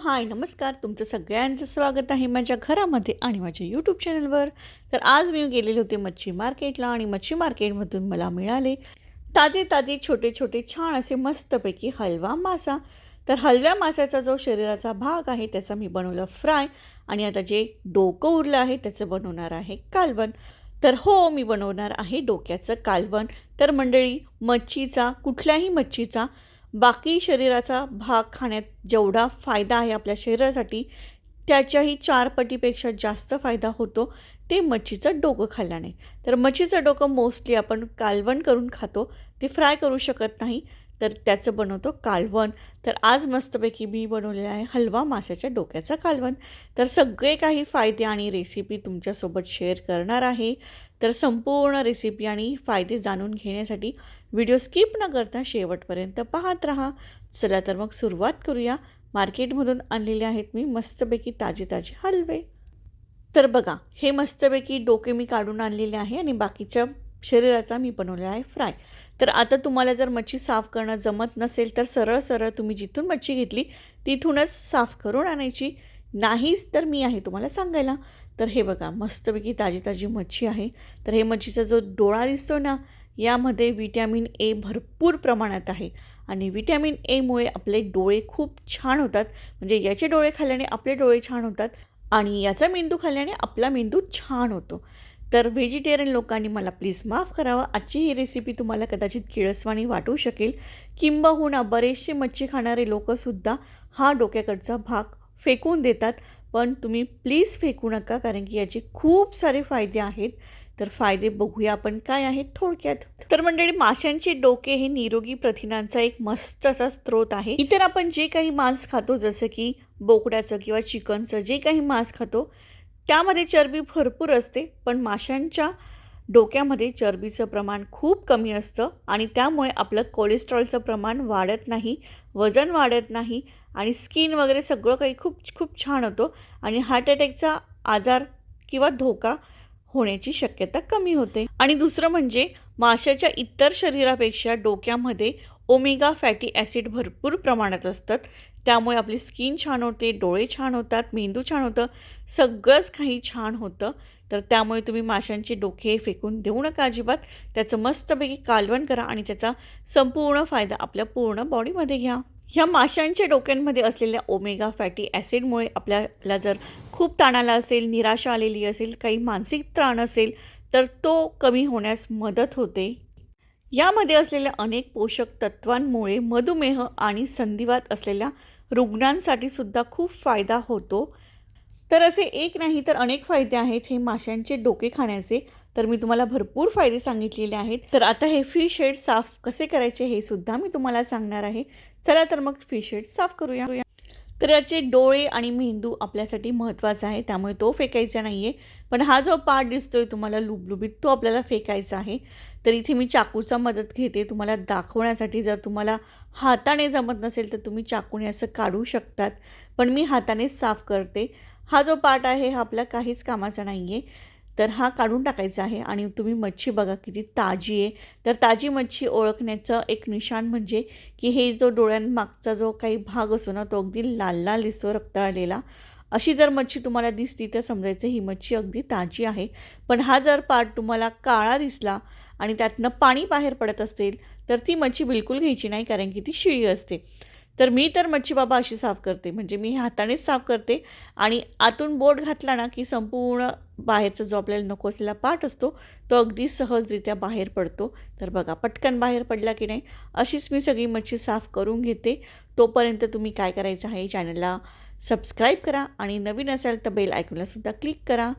हाय नमस्कार. तुमचं सगळ्यांचं स्वागत आहे माझ्या घरामध्ये आणि माझ्या यूट्यूब चॅनलवर तर आज मी गेलेले होते मच्छी मार्केटला आणि मच्छी मार्केटमधून मला मिळाले ताजे ताजे छोटे छोटे छान असे मस्तपैकी हलवा मासा. तर हलव्या मासाचा जो शरीराचा भाग आहे त्याचा मी बनवलं फ्राय आणि आता जे डोकं उरलं आहे त्याचं बनवणार आहे कालवण. तर हो मी बनवणार आहे डोक्याचं कालवण. तर मंडळी मच्छीचा कुठल्याही मच्छीचा बाकी शरीराचा भाग खाण्यात जेवढा फायदा आहे आपल्या शरीरासाठी त्याच्याही चार पटीपेक्षा जास्त फायदा होतो ते मच्छीचं डोकं खाल्ल्याने. तर मच्छीचं डोकं मोस्टली आपण कालवण करून खातो ते फ्राय करू शकत नाही. तर त्याचं बनवतो कालवण. तर आज मस्तपैकी मी बनवलेलं आहे हलवा माशाच्या डोक्याचा कालवण. तर सगळे काही फायदे आणि रेसिपी तुमच्यासोबत शेअर करणार आहे. तर संपूर्ण रेसिपी आणि फायदे जाणून घेण्यासाठी व्हिडिओ स्किप न करता शेवटपर्यंत पाहत राहा. चला तर मग सुरुवात करूया. मार्केटमधून आणलेले आहेत मी मस्तपैकी ताजे ताजे हलवे. तर बघा हे मस्तपैकी डोके मी काढून आणलेले आहे आणि बाकीच्या शरीराचा मी बनवलेला आहे फ्राय. तर आता तुम्हाला जर मच्छी साफ करणं जमत नसेल तर सरळ सरळ तुम्ही जिथून मच्छी घेतली तिथूनच साफ करून आणायची. नाहीच तर मी आहे तुम्हाला सांगायला. तर हे बघा मस्तपैकी ताजी ताजी मच्छी आहे. तर हे मच्छीचा जो डोळा दिसतो ना यामध्ये विटॅमिन ए भरपूर प्रमाणात आहे. आणि विटॅमिन एमुळे आपले डोळे खूप छान होतात. म्हणजे याचे डोळे खाल्ल्याने आपले डोळे छान होतात आणि याचा मेंदू खाल्ल्याने आपला मेंदू छान होतो. तर व्हेजिटेरियन लोकांनी मला प्लीज माफ करावं. आजची ही रेसिपी तुम्हाला कदाचित किळसवाणी वाटू शकेल. किंबहुना बरेचसे मच्छी खाणारे लोकंसुद्धा हा डोक्याकडचा भाग फेकून देतात. पण तुम्ही प्लीज फेकू नका कारण की याचे खूप सारे फायदे आहेत. तर फायदे बघूया आपण काय आहेत थोडक्यात. तर मंडळी माशांचे डोके हे निरोगी प्रथिनांचा एक मस्त असा स्रोत आहे. इतर आपण जे काही मांस खातो जसं की बोकड्याचं किंवा चिकनचं जे काही मांस खातो त्यामध्ये चरबी भरपूर असते पण माशांच्या डोक्यामध्ये चरबीचं प्रमाण खूप कमी असतं आणि त्यामुळे आपलं कोलेस्ट्रॉलचं प्रमाण वाढत नाही वजन वाढत नाही आणि स्किन वगैरे सगळं काही खूप खूप छान होतं आणि हार्ट अटॅकचा आजार किंवा धोका होण्याची शक्यता कमी होते. आणि दुसरं म्हणजे माशाच्या इतर शरीरापेक्षा डोक्यामध्ये ओमेगा फॅटी ॲसिड भरपूर प्रमाणात असतात. त्यामुळे आपली स्किन छान होते डोळे छान होतात मेंदू छान होतं सगळंच काही छान होतं. तर त्यामुळे तुम्ही माशांचे डोके फेकून देऊ नका अजिबात. त्याचं मस्तपैकी कालवण करा आणि त्याचा संपूर्ण फायदा आपल्या पूर्ण बॉडीमध्ये घ्या. ह्या माशांच्या डोक्यांमध्ये असलेल्या ओमेगा फॅटी ॲसिडमुळे आपल्याला जर खूप ताणाला असेल निराशा आलेली असेल काही मानसिक त्राण असेल तर तो कमी होण्यास मदत होते. यामध्ये असलेल्या अनेक पोषक तत्वांमुळे मधुमेह आणि संधिवात असलेल्या रुग्णांसाठी सुद्धा खूप फायदा होतो. तर असे एक नाही तर अनेक फायदे आहेत हे माशांचे डोके खाण्याचे. तर मी तुम्हाला भरपूर फायदे सांगितलेले आहेत. तर आता हे फिश हेड साफ कसे करायचे हे सुद्धा मी तुम्हाला सांगणार आहे. चला तर मग फिश हेड साफ करूया. तर याचे डोळे आणि मेंदू आपल्यासाठी महत्त्वाचा आहे त्यामुळे तो फेकायचा नाही आहे पण हा जो पार्ट दिसतो आहे तुम्हाला लुबलुबीत तो आपल्याला फेकायचा आहे. तर इथे मी चाकूचा मदत घेते तुम्हाला दाखवण्यासाठी. जर तुम्हाला हाताने जमत नसेल तर तुम्ही चाकूने असं काढू शकतात. पण मी हाताने साफ करते. हा जो पार्ट आहे हा आपला काहीच कामाचा नाही आहे तर हा काढून टाकायचा आहे आणि तुम्ही मच्छी बघा किती ताजी आहे. तर ताजी मच्छी ओळखण्याचं एक निशाण म्हणजे की हे जो डोळ्यांमागचा जो काही भाग असतो ना तो अगदी लाल लाल दिसतो रक्ताळलेला. अशी जर मच्छी तुम्हाला दिसती तर समजायचं ही मच्छी अगदी ताजी आहे. पण हा जर पार्ट तुम्हाला काळा दिसला आणि त्यातनं पाणी बाहेर पडत असेल तर ती मच्छी बिलकुल घ्यायची नाही कारण की ती शिळी असते. तर मी तर मच्छी बाबा अशी साफ करते. म्हणजे मी हातानेच साफ करते. आणि आतून बोट घातला ना की संपूर्ण बाहेरचा जो आपल्याला नको असलेला पार्ट असतो तो अगदी सहजरित्या बाहेर पडतो. तर बघा पटकन बाहेर पडला की नाही अशीच मी सगळी मच्छी साफ करून घेते. तोपर्यंत तुम्ही काय करायचं आहे चॅनलला सबस्क्राईब करा आणि नवीन असाल तर बेल ऐकूनलासुद्धा क्लिक करा.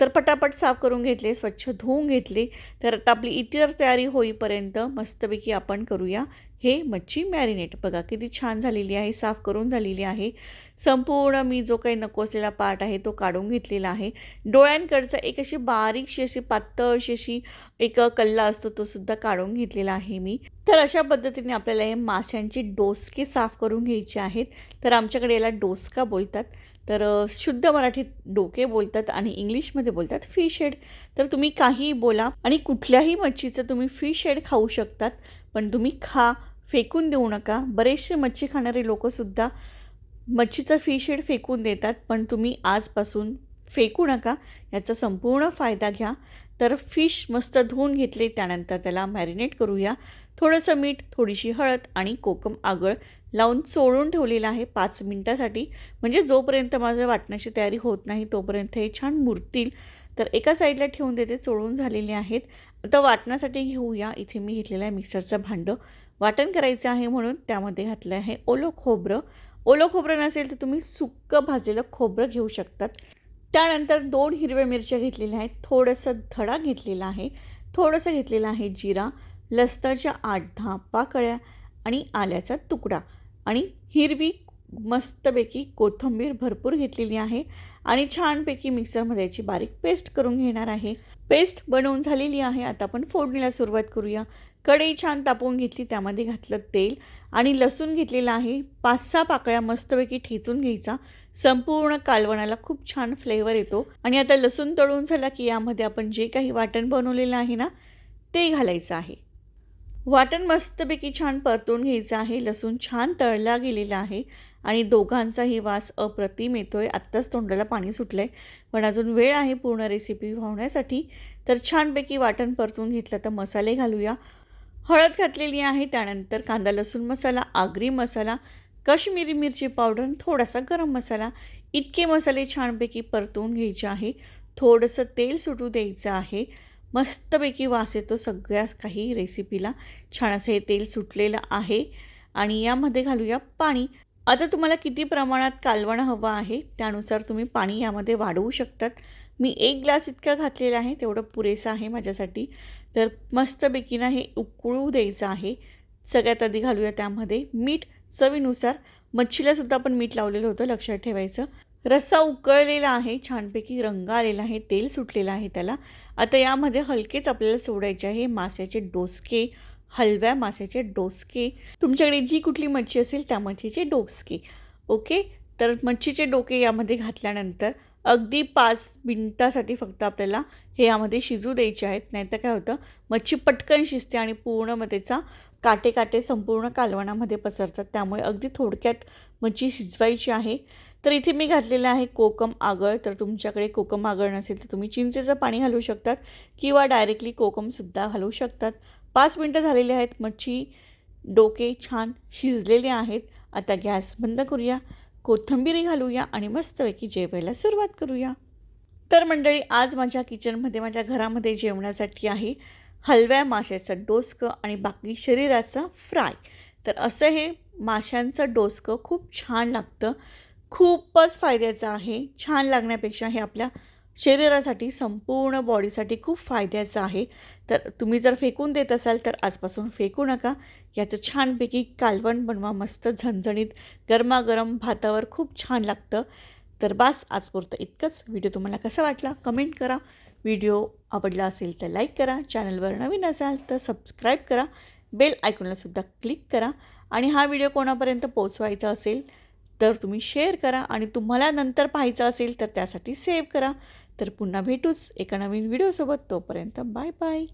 तर पटापट साफ करून घेतले स्वच्छ धुवून घेतले. तर आता आपली इतर तयारी होईपर्यंत मस्तपैकी आपण करूया हे मच्छी मॅरिनेट बघा किती छान झालेली आहे साफ करून झालेली आहे. संपूर्ण मी जो काही नको असलेला पार्ट आहे तो काढून घेतलेला आहे. डोळ्यांकडचा एक अशी बारीकशी अशी पातळशी अशी एक कल्ला असतो तो सुद्धा काढून घेतलेला आहे मी. तर अशा पद्धतीने आपल्याला हे माशांचे डोसके साफ करून घ्यायचे आहेत. तर आमच्याकडे याला डोसका बोलतात. तर शुद्ध मराठीत डोके बोलतात आणि इंग्लिशमध्ये बोलतात फिश हेड तर तुम्ही काहीही बोला आणि कुठल्याही मच्छीचं तुम्ही फिश हेड खाऊ शकतात पण तुम्ही खा. फेकून देऊ नका. बरेचसे मच्छी खाणारे लोकंसुद्धा मच्छीचं फिश हेड फेकून देतात पण तुम्ही आजपासून फेकू नका. याचा संपूर्ण फायदा घ्या. तर फिश मस्त धुवून घेतले त्यानंतर त्याला मॅरिनेट करूया. थोडंसं मीठ थोडीशी हळद आणि कोकम आगळ लावून चोळून ठेवलेलं आहे पाच मिनटासाठी. म्हणजे जोपर्यंत माझं वाटण्याची तयारी होत नाही तोपर्यंत हे छान मुरतील. तर एका साईडला ठेवून देते चोळून झालेले आहेत. आता वाटण्यासाठी घेऊया. इथे मी घेतलेलं आहे मिक्सरचं भांडं. वाटण करायचं आहे म्हणून त्यामध्ये घातलं आहे ओलं खोबरं. ओलं खोबरं नसेल तर तुम्ही सुक्कं भाजलेलं खोबरं घेऊ शकतात. त्यानंतर दोन हिरव्या मिरच्या घेतलेल्या आहेत. थोडंसं धडा घेतलेला आहे. थोडंसं घेतलेलं आहे जिरा लसणाच्या आठ दहा पाकळ्या आणि आल्याचा तुकडा. आणि हिरवी मस्तपैकी कोथिंबीर भरपूर घेतलेली आहे आणि छानपैकी मिक्सरमध्ये याची बारीक पेस्ट करून घेणार आहे. पेस्ट बनवून झालेली आहे. आता आपण फोडणीला सुरुवात करूया. कढई छान तापवून घेतली त्यामध्ये घातलं तेल आणि लसूण घेतलेला आहे. पाच सहा पाकळ्या मस्तपैकी ठेचून घ्यायचा. संपूर्ण कालवणाला खूप छान फ्लेवर येतो. आणि आता लसूण तळून झाला की यामध्ये आपण जे काही वाटण बनवलेलं आहे ना ते घालायचं आहे. वाटण मस्तपैकी छान परतून घ्यायचं आहे. लसूण छान तळला गेलेला आहे आणि दोघांचाही वास अप्रतिम येतो आहे आत्ताच तोंडाला पाणी सुटलं आहे पण अजून वेळ आहे पूर्ण रेसिपी व्हावण्यासाठी तर छानपैकी वाटण परतून घेतलं तर मसाले घालूया. हळद घातलेली आहे त्यानंतर कांदा लसूण मसाला आगरी मसाला कश्मीरी मिरची पावडर आणि थोडासा गरम मसाला. इतके मसाले छानपैकी परतवून घ्यायचे आहे. थोडंसं तेल सुटू द्यायचं आहे. मस्तपैकी वास येतो सगळ्या काही रेसिपीला. छान असं हे तेल सुटलेलं आहे. आणि यामध्ये घालूया पाणी. आता तुम्हाला किती प्रमाणात कालवण हवं आहे त्यानुसार तुम्ही पाणी यामध्ये वाढवू शकतात. मी एक ग्लास इतका घातलेला आहे तेवढं पुरेसं आहे माझ्यासाठी. तर मस्तपैकी ना हे उकळू द्यायचं आहे. सगळ्यात आधी घालूया त्यामध्ये मीठ. चवीनुसार मच्छीलासुद्धा आपण मीठ लावलेलं होतं लक्षात ठेवायचं. रस्सा उकळलेला आहे छानपैकी रंग आलेला आहे तेल सुटलेलं आहे त्याला. आता यामध्ये हलकेच आपल्याला सोडायचे आहे माशाचे डोसके हलव्या माशाचे डोसके. तुमच्याकडे जी कुठली मच्छी असेल त्या मच्छीचे डोसके. ओके? तर मच्छीचे डोके यामध्ये घातल्यानंतर अगदी पाच मिनटासाठी फक्त आपल्याला हे यामध्ये शिजू द्यायचे आहेत. नाहीतर काय होतं मच्छी पटकन शिजते आणि पूर्ण मग त्याचा काटे काटे संपूर्ण कालवणामध्ये पसरतात. त्यामुळे अगदी थोडक्यात मच्छी शिजवायची आहे. तर इथे मी घातलेलं आहे कोकम आगळ. तर तुमच्याकडे कोकम आगळ नसेल तर तुम्ही चिंचेचं पाणी घालू शकतात किंवा डायरेक्टली कोकमसुद्धा घालू शकतात. पाच मिनटं झालेली आहेत. मच्छी डोके छान शिजलेले आहेत. आता गॅस बंद करूया. कोथिंबीरी घालूया आणि मस्तपैकी जेवायला सुरुवात करूया. तर मंडळी आज माझ्या किचनमध्ये माझ्या घरामध्ये जेवणासाठी आहे हलव्या माशाचं डोसकं आणि बाकी शरीराचं फ्राय. तर असं हे माशांचं डोसकं खूप छान लागतं. खूपच फायद्याचं आहे. छान लागण्यापेक्षा हे आपल्या शरीरासाठी संपूर्ण बॉडीसाठी खूप फायद्याचं आहे. तर तुम्ही जर फेकून देत असाल तर आजपासून फेकू नका. याचं छानपैकी कालवण बनवा मस्त झणझणीत गरमागरम भातावर खूप छान लागतं. तर बास आजपुरतं इतकंच. व्हिडिओ तुम्हाला कसा वाटला कमेंट करा. व्हिडिओ आवडला असेल तर लाईक करा. चॅनलवर नवीन असाल तर सबस्क्राईब करा. बेल आयकॉनलासुद्धा क्लिक करा. आणि हा व्हिडिओ कोणापर्यंत पोचवायचा असेल तर तुम्ही शेअर करा आणि तुम्हाला नंतर पाहायचं असेल तर त्यासाठी सेव्ह करा. तर पुन्हा भेटूच एका नवीन व्हिडिओसोबत तोपर्यंत बाय बाय